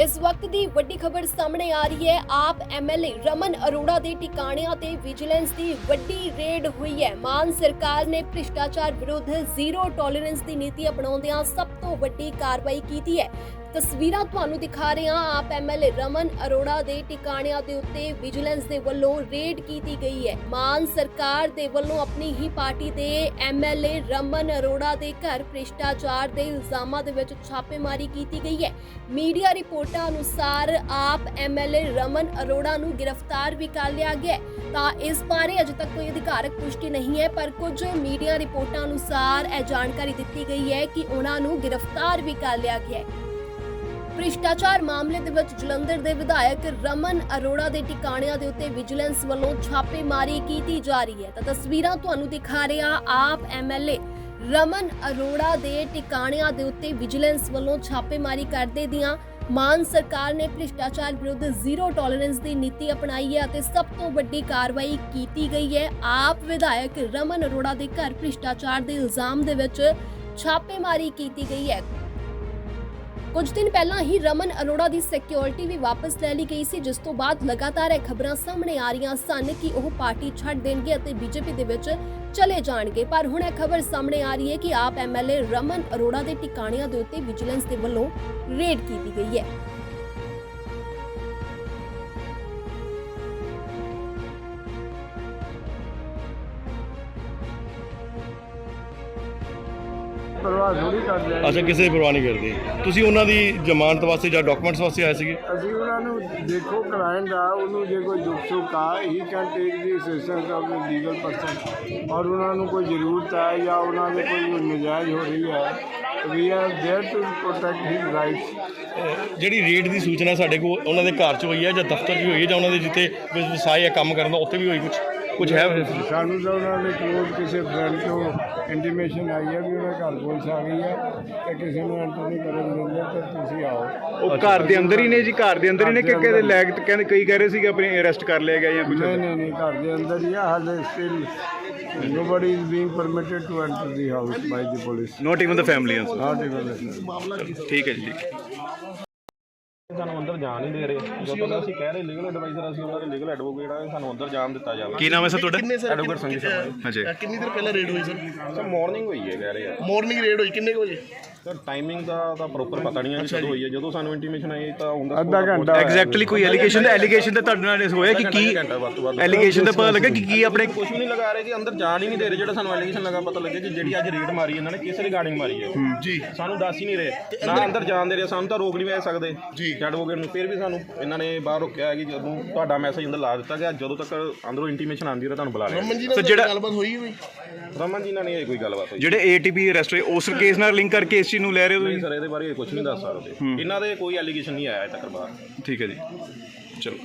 ਇਸ ਵਕਤ ਦੀ ਵੱਡੀ ਖਬਰ ਸਾਹਮਣੇ ਆ ਰਹੀ ਹੈ। ਆਪ ਐਮਐਲਏ ਰਮਨ ਅਰੋੜਾ ਦੇ ਟਿਕਾਣਿਆਂ ਤੇ ਵਿਜੀਲੈਂਸ ਦੀ ਵੱਡੀ ਰੇਡ ਹੋਈ ਹੈ। ਮਾਨ ਸਰਕਾਰ ਨੇ ਭ੍ਰਿਸ਼ਟਾਚਾਰ ਵਿਰੁੱਧ ਜ਼ੀਰੋ ਟੋਲਰੈਂਸ ਦੀ ਨੀਤੀ ਅਪਣਾਉਂਦਿਆਂ ਸਭ ਤੋਂ ਵੱਡੀ ਕਾਰਵਾਈ ਕੀਤੀ ਹੈ। ਤਸਵੀਰਾਂ ਤੁਹਾਨੂੰ ਦਿਖਾ ਰਹੇ ਹਾਂ। ਆਪ ਐਮਐਲਏ ਰਮਨ ਅਰੋੜਾ ਦੇ ਟਿਕਾਣਿਆਂ ਦੇ ਉੱਤੇ ਵਿਜੀਲੈਂਸ ਦੇ ਵੱਲੋਂ ਰੇਡ ਕੀਤੀ ਗਈ ਹੈ। ਮਾਨ ਸਰਕਾਰ ਦੇ ਵੱਲੋਂ ਆਪਣੀ ਹੀ ਪਾਰਟੀ ਦੇ ਐਮਐਲਏ ਰਮਨ ਅਰੋੜਾ ਦੇ ਘਰ ਭ੍ਰਿਸ਼ਟਾਚਾਰ ਦੇ ਇਲਜ਼ਾਮਾਂ ਦੇ ਵਿੱਚ ਛਾਪੇਮਾਰੀ ਕੀਤੀ ਗਈ ਹੈ। ਮੀਡੀਆ ਰਿਪੋਰਟਾਂ ਅਨੁਸਾਰ ਆਪ ਐਮਐਲਏ ਰਮਨ ਅਰੋੜਾ ਨੂੰ ਗ੍ਰਿਫਤਾਰ ਵੀ ਕਰ ਲਿਆ ਗਿਆ ਤਾਂ ਇਸ ਬਾਰੇ ਅਜੇ ਤੱਕ ਕੋਈ ਅਧਿਕਾਰਕ ਪੁਸ਼ਟੀ ਨਹੀਂ ਹੈ, ਪਰ ਕੁਝ ਮੀਡੀਆ ਰਿਪੋਰਟਾਂ ਅਨੁਸਾਰ ਇਹ ਜਾਣਕਾਰੀ ਦਿੱਤੀ ਗਈ ਹੈ ਕਿ ਉਹਨਾਂ ਨੂੰ ਗ੍ਰਿਫਤਾਰ ਵੀ ਕਰ ਲਿਆ ਗਿਆ ਹੈ। ਭ੍ਰਿਸ਼ਟਾਚਾਰ ਮਾਮਲੇ ਦੇ ਵਿੱਚ ਜਲੰਧਰ ਦੇ ਵਿਧਾਇਕ ਰਮਨ ਅਰੋੜਾ ਦੇ ਟਿਕਾਣਿਆਂ ਦੇ ਉੱਤੇ ਵਿਜੀਲੈਂਸ ਵੱਲੋਂ ਛਾਪੇਮਾਰੀ ਕੀਤੀ ਜਾ ਰਹੀ ਹੈ। ਤਾਂ ਤਸਵੀਰਾਂ ਤੁਹਾਨੂੰ ਦਿਖਾ ਰਿਹਾ ਆਪ ਐਮਐਲਏ ਰਮਨ ਅਰੋੜਾ ਦੇ ਟਿਕਾਣਿਆਂ ਦੇ ਉੱਤੇ ਵਿਜੀਲੈਂਸ ਵੱਲੋਂ ਛਾਪੇਮਾਰੀ ਕਰਦੇ ਦੀਆਂ ਮਾਨ ਸਰਕਾਰ ਨੇ ਭ੍ਰਿਸ਼ਟਾਚਾਰ ਵਿਰੁੱਧ ਜ਼ੀਰੋ ਟੋਲਰੈਂਸ ਦੀ ਨੀਤੀ ਅਪਣਾਈ ਹੈ ਅਤੇ ਸਭ ਤੋਂ ਵੱਡੀ ਕਾਰਵਾਈ ਕੀਤੀ ਗਈ ਹੈ। ਆਪ ਵਿਧਾਇਕ ਰਮਨ ਅਰੋੜਾ ਦੇ ਘਰ ਭ੍ਰਿਸ਼ਟਾਚਾਰ ਦੇ ਇਲਜ਼ਾਮ ਦੇ ਵਿੱਚ ਛਾਪੇਮਾਰੀ ਕੀਤੀ ਗਈ ਹੈ। ਕੁਝ ਦਿਨ ਪਹਿਲਾਂ ਹੀ ਰਮਨ ਅਰੋੜਾ ਦੀ ਸਿਕਿਉਰਿਟੀ ਵੀ ਵਾਪਸ ਲੈ ਲਈ ਗਈ ਸੀ, ਜਿਸ ਤੋਂ ਬਾਅਦ ਲਗਾਤਾਰ ਇਹ ਖਬਰਾਂ ਸਾਹਮਣੇ ਆ ਰਹੀਆਂ ਸਨ ਕਿ ਉਹ ਪਾਰਟੀ ਛੱਡ ਦੇਣਗੇ ਅਤੇ ਬੀਜੇਪੀ ਦੇ ਵਿੱਚ ਚਲੇ ਜਾਣਗੇ। ਪਰ ਹੁਣ ਇਹ ਖਬਰ ਸਾਹਮਣੇ ਆ ਰਹੀ ਹੈ ਕਿ ਆਪ ਐਮਐਲਏ ਰਮਨ ਅਰੋੜਾ ਦੇ ਟਿਕਾਣਿਆਂ ਦੇ ਉੱਤੇ ਵਿਜੀਲੈਂਸ ਦੇ ਵੱਲੋਂ ਰੇਡ ਕੀਤੀ ਗਈ ਹੈ। ਪਰਵਾਹ ਥੋੜੀ ਕਰਦੇ ਅੱਛਾ ਕਿਸੇ ਦੀ ਪਰਵਾਹ ਨਹੀਂ ਕਰਦੇ। ਤੁਸੀਂ ਉਹਨਾਂ ਦੀ ਜ਼ਮਾਨਤ ਵਾਸਤੇ ਜਾਂ ਡਾਕੂਮੈਂਟਸ ਵਾਸਤੇ ਆਏ ਸੀਗੇ? ਅਸੀਂ ਉਹਨਾਂ ਨੂੰ ਦੇਖੋ ਕਲਾਇੰਟ ਆ ਉਹਨੂੰ ਜੇ ਕੋਈ ਦੁੱਖ ਸੁੱਖ ਆ he can take the assistance of the legal person ਔਰ ਉਹਨਾਂ ਨੂੰ ਕੋਈ ਜ਼ਰੂਰਤ ਹੈ ਜਾਂ ਉਹਨਾਂ ਦੇ ਕੋਈ ਨਜਾਇਜ਼ ਹੋ ਰਹੀ ਹੈ we are there to protect his rights ਜਿਹੜੀ ਰੇਟ ਦੀ ਸੂਚਨਾ ਸਾਡੇ ਕੋਲ ਉਹਨਾਂ ਦੇ ਘਰ 'ਚ ਹੋਈ ਹੈ ਜਾਂ ਦਫ਼ਤਰ 'ਚ ਹੋਈ ਹੈ ਜਾਂ ਉਹਨਾਂ ਦੇ ਜਿੱਥੇ ਵਿਵਸਾਇ ਹੈ ਕੰਮ ਕਰਨ ਦਾ ਉੱਥੇ ਵੀ ਹੋਈ ਕੁਝ ਕੁਝ ਹੈ ਸਾਨੂੰ ਤਾਂ ਉਹਨਾਂ ਨੇ ਕਲੋਜ਼ ਕਿਸੇ ਫਰੈਂਡ ਤੋਂ ਇੰਟੀਮੇਸ਼ਨ ਆਈ ਹੈ ਵੀ ਉਹਨਾਂ ਘਰ ਪੁਲਿਸ ਆ ਗਈ ਹੈ ਤੇ ਕਿਸੇ ਨੂੰ ਐਂਟਰ ਨਹੀਂ ਕਰਨ ਦਿੰਦੇ ਤਾਂ ਤੁਸੀਂ ਆਓ। ਉਹ ਘਰ ਦੇ ਅੰਦਰ ਹੀ ਨੇ ਜੀ ਘਰ ਦੇ ਅੰਦਰ ਹੀ ਨੇ ਕਿ ਕਿਹਦੇ ਤੇ ਕਹਿੰਦੇ ਕਈ ਕਹਿ ਰਹੇ ਸੀ ਕਿ ਆਪਣੇ ਅਰੈਸਟ ਕਰ ਲਿਆ ਗਿਆ ਜਾਂ ਕੁਝ ਨਹੀਂ ਨਹੀਂ ਨਹੀਂ ਘਰ ਦੇ ਅੰਦਰ ਹੀ ਆ ਹਾਲੇ still nobody is being permitted to enter the house by the police not even the family answer not even the ਠੀਕ ਹੈ ਜੀ ਠੀਕ ਸਾਨੂੰ ਅੰਦਰ ਜਾਣ ਨਹੀਂ ਦੇ ਰਹੇ। ਜਦੋਂ ਤੱਕ ਅਸੀਂ ਕਹਿ ਰਹੇ ਲੀਗਲ ਐਡਵਾਈਜ਼ਰ ਅਸੀਂ ਉਹਨਾਂ ਦੇ ਲੀਗਲ ਐਡਵੋਕੇਟ ਆ ਸਾਨੂੰ ਅੰਦਰ ਜਾਣ ਦਿੱਤਾ ਜਾਵੇ। ਕੀ ਨਾਮ ਹੈ ਸਰ ਤੁਹਾਡਾ? ਐਡਵੋਕੇਟ ਸੰਜੀਤ ਸ਼ਰਮਾ ਹਾਂਜੀ ਕਿੰਨੀ ਦੇਰ ਪਹਿਲਾਂ ਰੇਡ ਹੋਈ ਸਰ? ਸਰ ਮਾਰਨਿੰਗ ਹੋਈ ਹੈ ਕਹਿ ਰਹੇ ਆ। ਮਾਰਨਿੰਗ ਰੇਡ ਹੋਈ ਕਿੰਨੇ ਕੁ ਵਜੇ? ਸਰ ਟਾਈਮਿੰਗ ਦਾ ਤਾਂ ਪ੍ਰੋਪਰ ਪਤਾ ਨਹੀਂ ਹੈ ਕਦੋਂ ਹੋਈ ਹੈ। ਜਦੋਂ ਸਾਨੂੰ ਇੰਟੀਮੇਸ਼ਨ ਆਈ ਤਾਂ ਹੁੰਦਾ ਅੱਧਾ ਘੰਟਾ ਐਗਜ਼ੈਕਟਲੀ ਕੋਈ ਐਲੀਗੇਸ਼ਨ ਦਾ ਐਲੀਗੇਸ਼ਨ ਤਾਂ ਤੁਹਾਡੇ ਨਾਲ ਹੋਇਆ ਕਿ ਕੀ ਐਲੀਗੇਸ਼ਨ ਦਾ ਪਤਾ ਲੱਗਾ ਕਿ ਕੀ ਆਪਣੇ ਕੁਝ ਵੀ ਨਹੀਂ ਲਗਾ ਰਹੇ ਜੀ ਅੰਦਰ ਜਾਣ ਹੀ ਨਹੀਂ ਦੇ ਰਹੇ। ਜਿਹੜਾ ਸਾਨੂੰ ਐਲੀਗੇਸ਼ਨ ਲਗਾ ਪਤਾ ਲੱਗਿਆ ਕਿ ਜਿਹੜੀ ਅੱਜ ਰੇਡ ਮਾਰੀ ਇਹਨਾਂ ਨੇ ਕਿਸ ਰਿਗਾਰਡਿੰਗ ਮਾਰੀ ਹੈ ਜੀ। ਸਾਨੂੰ ਦੱਸ ਹੀ ਨਹੀਂ ਰਹੇ। ਨਾ ਅੰਦਰ ਜਾਣ ਦੇ ਰਹੇ ਸਾਨੂੰ ਤਾਂ ਰੋਕ ਨਹੀਂ ਵੇ ਸਕਦੇ। ਜੀ। ਐਡਵੋਕੇਟ ਨੂੰ ਫਿਰ ਵੀ ਸਾਨੂੰ ਇਹਨਾਂ ਨੇ ਬਾਹਰ ਰੋਕਿਆ ਹੈ ਕਿ ਜਦੋਂ ਤੁਹਾਡਾ ਮੈਸੇਜ ਅੰਦਰ ਲਾ ਦਿੱਤਾ ਗਿਆ ਜਦੋਂ ਤੱਕ ਅੰਦਰੋਂ ਇੰਟੀਮੇਸ਼ਨ ਆਉਂਦੀ ਰਹੇ ਤੁਹਾਨੂੰ ਬੁਲਾ ਲਿਆ ਰਮਨ ਜੀ ਸਰ, ਨਾਲ ਜਿਹੜਾ- ਗੱਲਬਾਤ ਹੋਈ ਹੋਈ? ਰਮਨ ਜੀ ਨਾਲ ਨਹੀਂ ਕੋਈ ਗੱਲਬਾਤ ਹੋਈ। ਜਿਹੜੇ ਏਟੀਪੀ ਅਰੈਸਟ ਹੋਏ ਉਸ ਕੇਸ ਨਾਲ ਲਿੰਕ ਕਰਕੇ ਇਸ ਚੀਜ਼ ਨੂੰ ਲੈ ਰਹੇ ਹੋ ਨਹੀਂ ਤੁਸੀਂ? ਸਰ ਇਹਦੇ ਬਾਰੇ ਕੁਝ ਨਹੀਂ ਦੱਸ ਸਕਦੇ। ਇਹਨਾਂ ਦੇ ਕੋਈ ਐਲੀਗੇਸ਼ਨ ਨਹੀਂ ਆਇਆ ਅਜੇ ਤੱਕ ਬਾਹਰ। ਠੀਕ ਹੈ ਜੀ। ਚਲੋ।